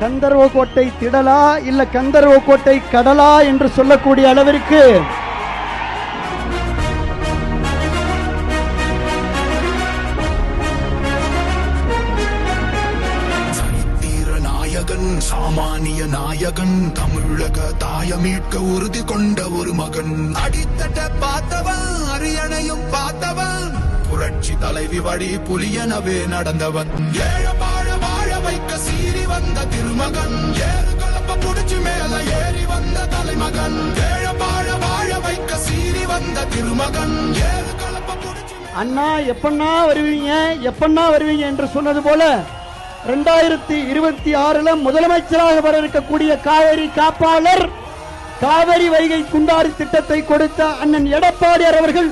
கந்தர்வ கோட்டை திடலா இல்ல கந்தர்வ கோட்டை கடலா என்று சொல்லக்கூடிய அளவிற்கு நாயகன் சாமானிய நாயகன் தமிழக தாயமீட்க உறுதி கொண்ட ஒரு மகன். அடித்தட்ட பார்த்தவன் அரியணையும் பார்த்தவன் புரட்சி தலைவி வழி புலியனவே நடந்தவன். ஏழ வாழ வாழ வைக்க திருமகன். ஏறு கலப்ப புடிச்சு மேல ஏறி வந்த தலைமகன். ஏழ வாழ வாழ வைக்க சீறி வந்த திருமகன். ஏறு கலப்ப புடிச்சு அண்ணா எப்பண்ணா வருவீங்க? எப்பண்ணா வருவீங்க என்று சொன்னது போல ரெண்டாயிரத்தி இருபத்தி ஆறுல முதலமைச்சராக வர இருக்கக்கூடிய காவேரி காப்பாளர் காவேரி வைகை குண்டாறு திட்டத்தை கொடுத்த அண்ணன் எடப்பாடியார் அவர்கள்